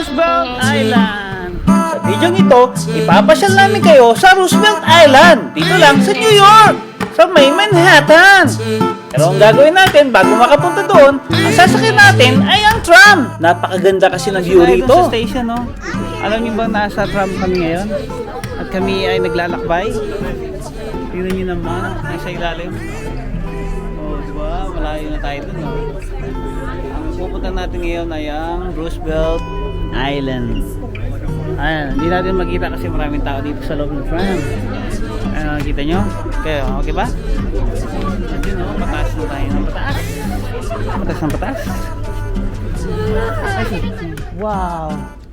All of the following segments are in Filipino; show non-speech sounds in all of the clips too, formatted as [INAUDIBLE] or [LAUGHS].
Roosevelt Island. Sa video ito, ipapasyal namin kayo sa Roosevelt Island. Dito lang sa New York, sa may Manhattan. Pero ang gagawin natin bago makapunta doon, ang sasakyan natin ay ang tram. Napakaganda kasi ng view rito. Sa station, no? Alam niyo ba nasa tram kami ngayon? At kami ay naglalakbay. Tingnan niyo naman, nasa ilalim. Oh, di ba? Malayo na tayo dun, no? Ang pupunta natin ngayon ay ang Roosevelt Island. Ayan, hindi natin makita kasi maraming tao dito sa loob ng tram. Ayan, nakikita nyo? Kayo, okay ba? Ayun, no? Pataas na tayo ng pataas. Pataas ng pataas. Wow!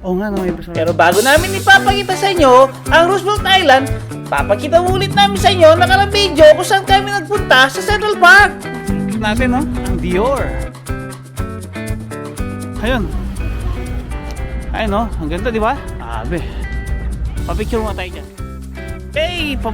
Oo nga, no, may Pero bago namin ipapakita sa inyo ang Roosevelt Island, papakita ulit namin sa inyo nakarang video kung saan kami nagpunta sa Central Park. Natin, no? Ang Dior. Ayun. Ayun, no? Ang ganda, di ba? Abe. Papicture mo tayo dyan. Hey! Pa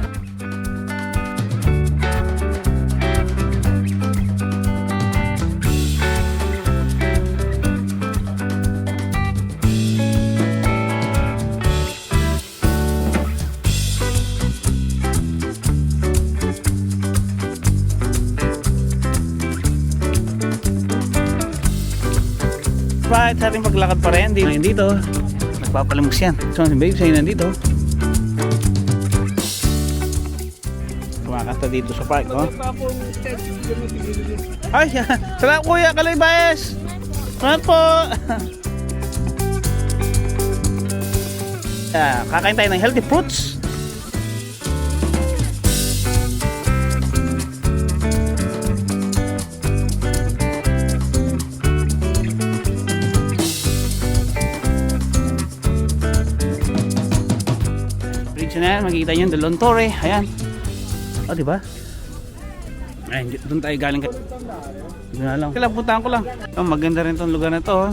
Right, sa ating paglakad pa rin. Dito, dito. Nagpapalamos yan. So, si babe, sa'yo nandito. Kumakanta dito sa park, oh. Ay, [LAUGHS] salamat kuya, Kalay Baez. Salamat po. [LAUGHS] Ah, kakain tayo ng healthy fruits. Na yan, makikita nyo, Dalon Torre, ayan. O, oh, di ba? Ayun, doon tayo galing. Doon na lang. Kailan puntahan ko lang. Oh, maganda rin tong lugar na to. Oh.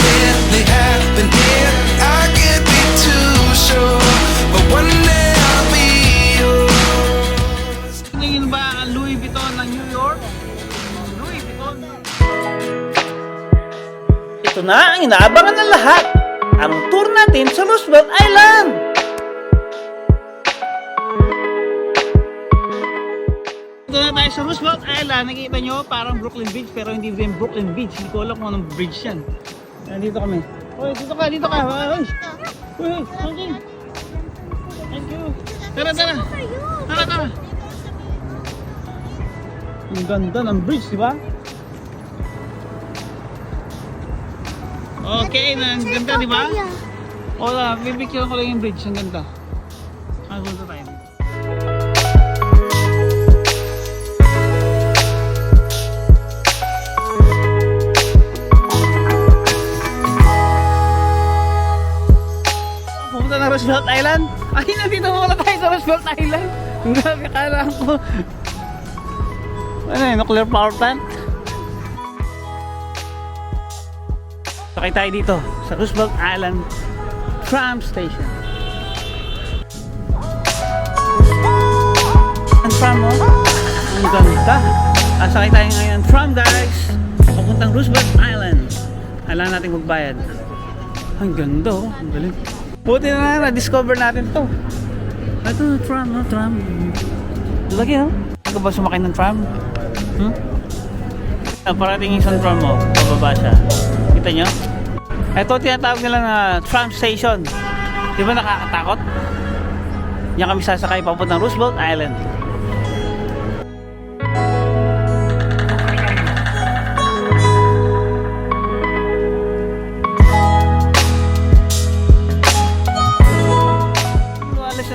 really happening? I can't be too sure, but one day I'll be yours. Tingin ba ang Louis Vuitton ng New York? Louis Vuitton. Ito na ang inaabangan ng lahat. Ang tour natin sa Roosevelt Island. Ito na tayo sa Roosevelt Island. Nakikita nyo parang Brooklyn Beach pero hindi din Brooklyn Beach. Hindi ko alam kung anong bridge yan. Nandito kami. Hoy, dito ka, dito ka. Okay. Thank you. Tara, tara. Tara, tara. Ang ganda ng bridge, di ba? Okay, ang ganda, di ba? Wala, pipicture ko lang yung bridge, ang ganda. Ah, punta tayo. Roosevelt Island? Ay, nandito muna tayo sa Roosevelt Island. Grabe, kala ko. Ano yun, nuclear power plant? Sakay tayo dito sa Roosevelt Island tram station. Ang tram mo, ang ganda. Ah, sakay tayo ngayon ng tram guys. Papuntang Roosevelt Island. Kailangan natin magbayad. Ang ganda oh, ang galing. Buti na lang, na-discover natin to. Ito, tram, no, tram. Lagi, oh. Ako ba sumakay ng tram? Hmm? Ah, parating isang tram mo, bababa siya. Kita nyo? Ito tinatawag nila na tram station. Di ba nakakatakot? Diyan kami sasakay papuntang Roosevelt Island.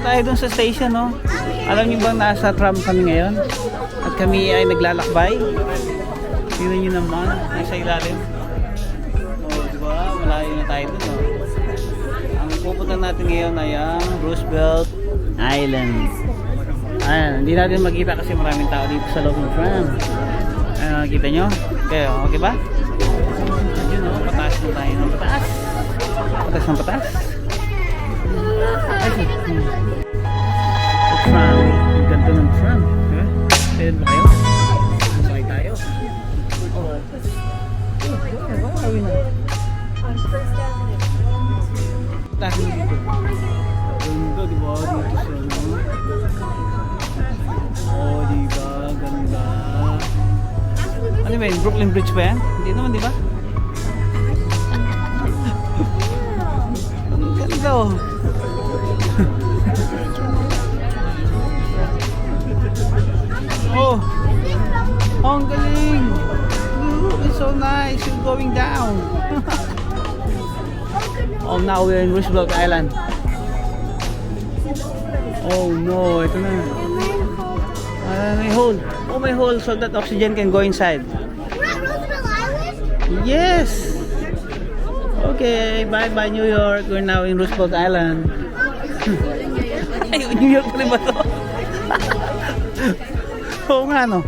Tayo dun sa station, no? Alam niyo bang nasa tram kami ngayon? At kami ay naglalakbay. Tingnan niyo naman, nasa ilalim. Oh, di ba? Malayo na tayo dun, no? Ang pupunta natin ngayon ay ang Roosevelt Island. Ayan, hindi natin makita kasi maraming tao dito sa loob ng tram. Ayan, nakikita nyo? Okay, okay ba? Ayun, no? Pataas na tayo ng pataas. Pataas ng pataas. Tram. Ang ganda ng tram. Diba? Ayun ba kayo? Sakay tayo. Oh. Oh, wow, kawin na. Tayo dito. Ganda, di ba? Dito sa ano. Oh, di ba? Ganda. Ano ba? Brooklyn Bridge ba yan? Hindi naman, di ba? Ang ganda oh. Oh. Oh, ang galing. It's so nice. You're going down. [LAUGHS] oh, now we're in Roosevelt Island. Oh no, ito na. Ah, may hole. Oh, may hole so that oxygen can go inside. Roosevelt Island? Yes. Okay, bye bye New York. We're now in Roosevelt Island. Ay, [LAUGHS] New York pa rin ba to? [LAUGHS] Oo nga no.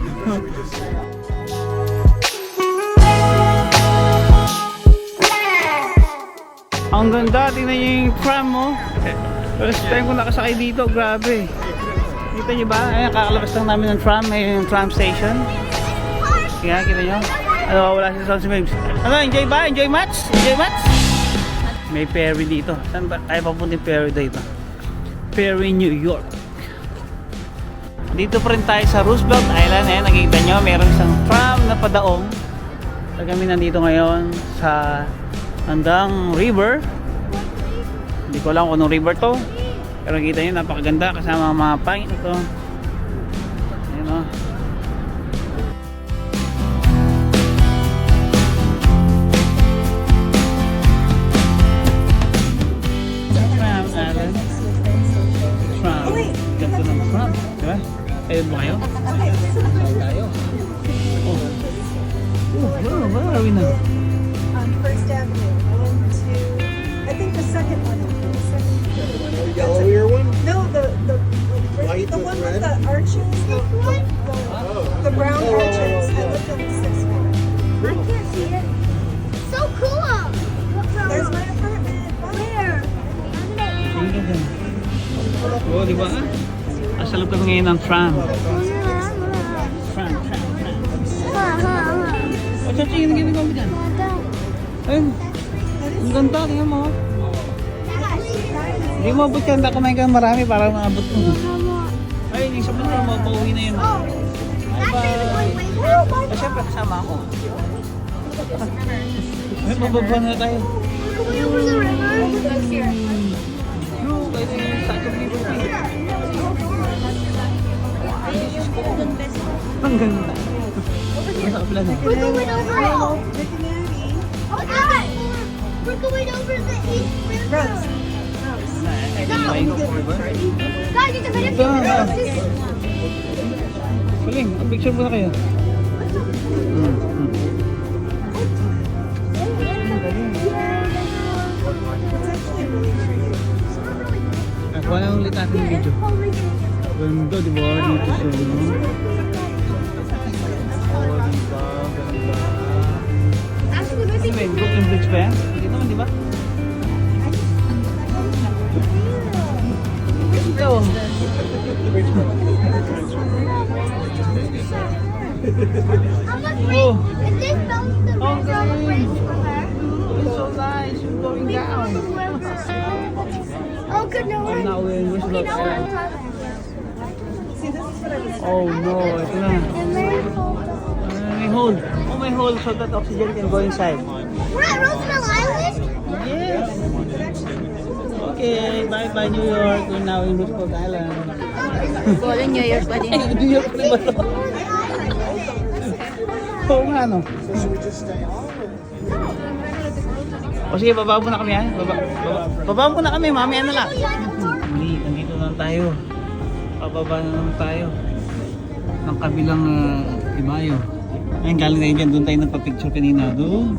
Ang ganda, tingnan niyo yung tram mo. First time ko nakasakay dito, grabe. Kita niyo ba? Ayan, kakalabas lang namin ng tram, may yung tram station. Kaya, kita niyo? Ano, wala si Sons Babes. Ano, enjoy ba? Enjoy much? Enjoy much? May ferry dito. Saan ba? Tayo papunting ferry dito. Ferry, New York. Dito pa rin tayo sa Roosevelt Island. Ayan, nakikita nyo, meron isang tram na padaong. So, kami nandito ngayon sa Andang River. Hindi ko alam kung anong river to. Pero nakikita nyo, napakaganda kasama mga pine ito. Ayan o. Tram tram. Ayun ba kayo? Ayun tayo. Oh. Oh, where, where are we now? on First Avenue. I went to, I think the second one. The second, yellowier one? no, the the White the with one red? with the arches, the, the, the brown Oh, arches. I yeah. looked on the sixth one. I can't see it. So cool. There's my apartment. Where? Ang ganda. Oh, di ba? Asa loob kami ngayon ng tram. Tram, tram, tram. O, chachi, yung ginagawa mo dyan? Ayun. Ang ganda, tingnan mo. Hindi mo abot hindi kumain ka ng marami para maabot mo. Ayun, yung sa punta mo, pauwi na yun. Bye-bye. O, syempre, kasama ako. Ay, bababa na tayo. No, pwede yung Ang ganda. Nasa kapila na. We're going over it. Oh, God. We're going over the East River. Rose. Guys, it's a Ganda. of this. Galing, picture muna kayo. Ah, kuha na ulit natin yung video. Ganda, di ba? Dito sa ano. Oh, di ba? Ganda. Ano ba yun? Brooklyn Bridge ba yan? Hindi naman, di ba? Ito. Oh. Is this both the Oh, galing. bridge river? It's so nice. You're going down. Oh, good, no, Oh, Okay, Roosevelt now we're in Island. Thailand. See, this is what I was Oh no, ito na. Ah, may hole. Oh, may hole so that oxygen can go inside. we're at Roosevelt Island? Yes. Okay, bye-bye New York. We're now in Roosevelt Island. Golden New Year pa din. New York pa ba [LAUGHS] ito? Oo nga, no? O sige, baba mo na kami ha. Baba, baba, baba mo na kami, mami ano lang. Hindi, nandito na tayo. Pababa na naman tayo. Ng kabilang uh, ibayo. Ayun, galing tayo dyan. Doon tayo nagpa-picture kanina. Doon.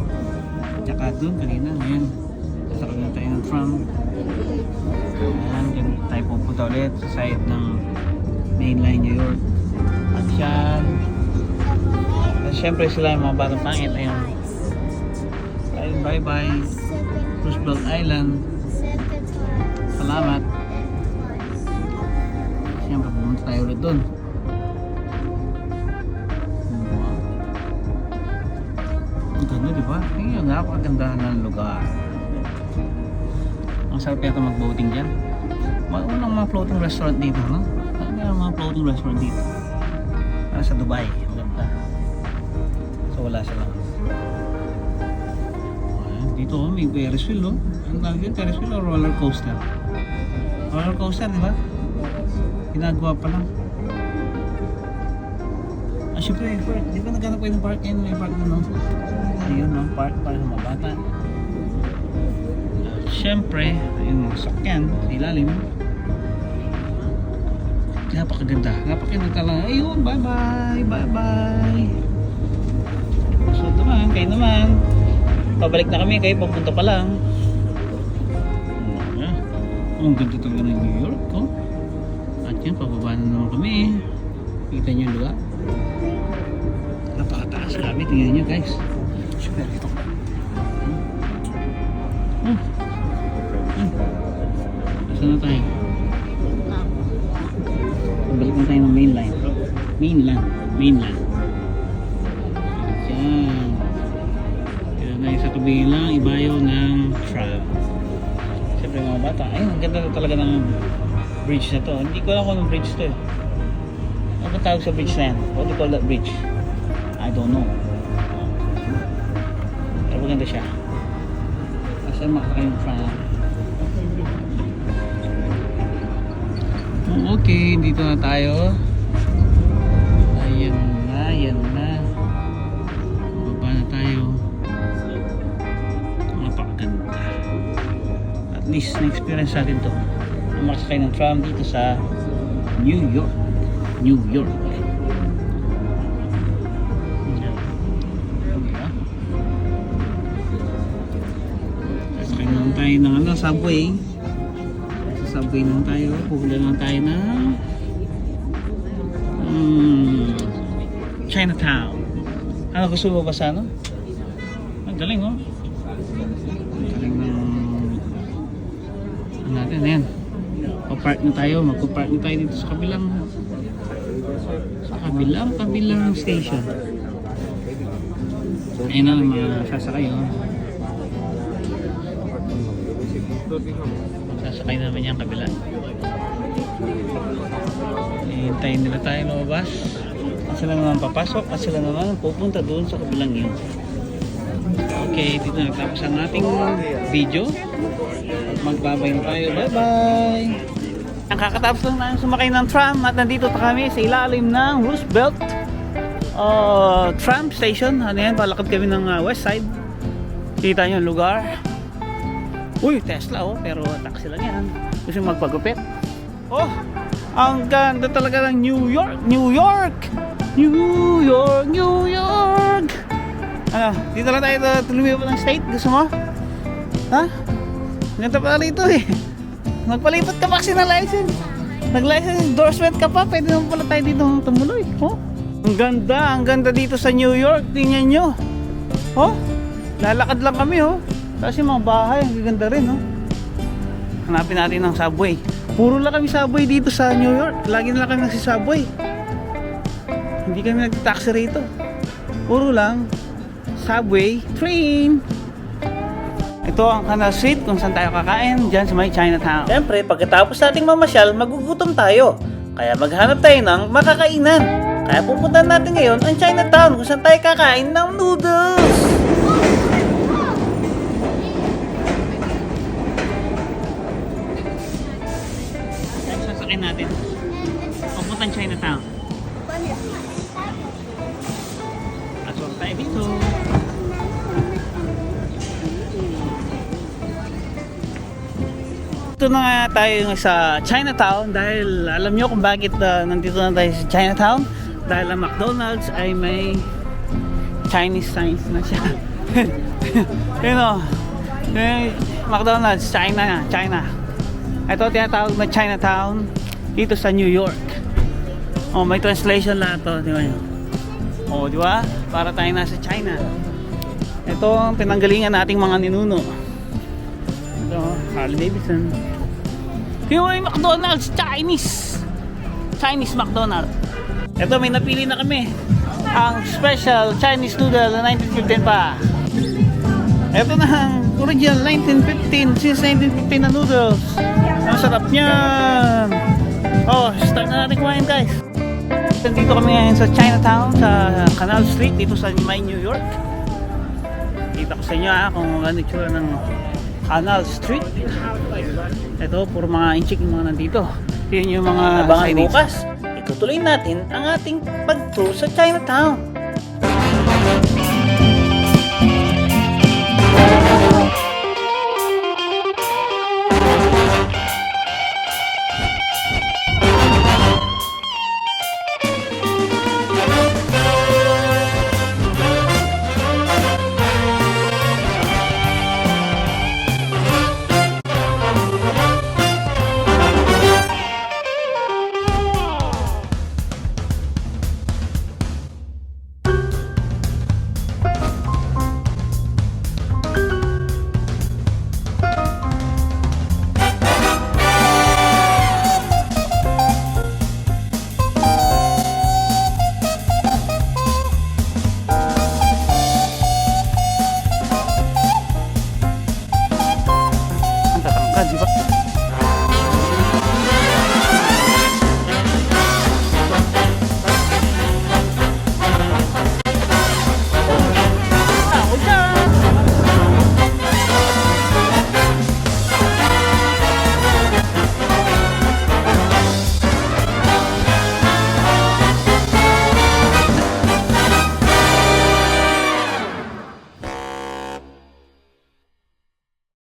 Tsaka doon kanina. Ngayon. Sasakay na tayo ng tram. Ayan, dyan tayo pupunta ulit sa side ng mainline New York. At yan. At syempre sila yung mga batang pangit. Ayun, bye-bye. Roosevelt Island. Salamat. Tayo ulit doon. Ang ganda, di ba? Ayun, napakaganda ng lugar. Ang sarap yata mag-boating dyan. Mga unang mga floating restaurant dito, no? Ano yung mga floating restaurant dito? Ah, sa Dubai. Ang ganda. So, wala sila. Ayan, dito oh, may Ferris wheel, oh. Ang tawag yun, Ferris wheel o roller coaster? Roller coaster, di ba? Ginagawa pa lang. Ah, syempre, park. Di ba naghanap kayo ng park? Ayun, may park na, no? Ayun, no? Park para sa mga bata. At syempre, ayun mga sakyan sa ilalim. Napakaganda. Napakaganda lang. Ayun, bye-bye, bye-bye. So, naman, kayo naman. Pabalik na kami, kayo papunta pa lang. Ang ganda talaga ng New York, yan, pababa na naman kami. Kita niyo yung lugar. Napakataas kami. Tingnan niyo, guys. Super, ito. Hmm. Hmm. Saan na tayo? Balik na tayo ng mainline. Mainland. Mainland. Yan. Yan na yung sa kabilang ibayo ng tram. Siyempre mga bata. Ayun, ang ganda talaga ng bridge na to. Hindi ko alam kung anong bridge to eh. Ano tawag sa bridge na yan? What do you call that bridge? I don't know. Pero maganda siya. Kasi makakain tram. Oh, Okay, dito na tayo. Ayan na, ayan na. Baba na tayo. Napakaganda. At least na-experience natin to. Ang makasakay ng tram dito sa New York. New York. Sasakay naman tayo ng ano, subway. Sa subway naman tayo. Puhula naman tayo ng mm, Chinatown. Ano gusto mo ba sa ano? Ang galing oh. Ang galing ng ano natin, ayan. Pa-park na tayo. Magpa-park na tayo dito sa kabilang sa kabilang kabilang station. Ayun na mga sasakay oh. Sasakay namin yung kabila. Hihintayin nila tayo lumabas. At sila naman papasok at sila naman pupunta doon sa kabilang yun. Okay, dito nagtapos ang ating video. At magbabay na tayo. Bye-bye! Ang kakatapos lang namin sumakay ng tram at nandito pa kami sa ilalim ng Roosevelt uh, tram station. Ano yan? Palakad kami ng uh, west side. Kita nyo yung lugar. Uy, Tesla oh, pero taxi lang yan. Gusto magpagupit. Oh, ang ganda talaga ng New York, New York, New York, New York. Ano, dito lang tayo uh, lumipat ng state. Gusto mo? Ha? Ganda pala rito eh. Magpalipat ka pa kasi ng license. Nag-license endorsement ka pa, pwede naman pala tayo dito tumuloy. Oh, ang ganda, ang ganda dito sa New York. Tingnan nyo. Oh, lalakad lang kami oh. Yung mga bahay, ang gaganda rin oh. Hanapin natin ng subway. Puro lang kami subway dito sa New York. Lagi na lang kami nagsisubway. Hindi kami nagtaxi rito. Puro lang subway, train. Ito ang Canal Street kung saan tayo kakain dyan sa may Chinatown. Siyempre, pagkatapos nating mamasyal, magugutom tayo. Kaya maghanap tayo ng makakainan. Kaya pupunta natin ngayon ang Chinatown kung saan tayo kakain ng noodles. Sasakyan natin. Chinatown. Na nga tayo sa Chinatown dahil alam nyo kung bakit uh, nandito na tayo sa Chinatown dahil ang McDonald's ay may Chinese signs na siya. you know, yung McDonald's, China, China. Ito tinatawag na Chinatown dito sa New York. Oh, may translation lahat to, di ba? Oh, di ba? Para tayo nasa China. Ito ang pinanggalingan nating mga ninuno. Ito, Harley Davidson. Yung may McDonald's, Chinese. Chinese McDonald's. Ito, may napili na kami. Ang special Chinese noodle na 1915 pa. Ito na ang original 1915 since 1915 na noodles. Ang sarap niyan. Oh, start na natin kumain guys. Nandito kami ngayon sa Chinatown, sa Canal Street, dito sa New York. Kita ko sa inyo ha, kung ano yung tsura ng Canal Street. Ito, puro mga inchik yung mga nandito. Yun yung mga Abangan bukas, itutuloy natin ang ating pag-tour sa Chinatown.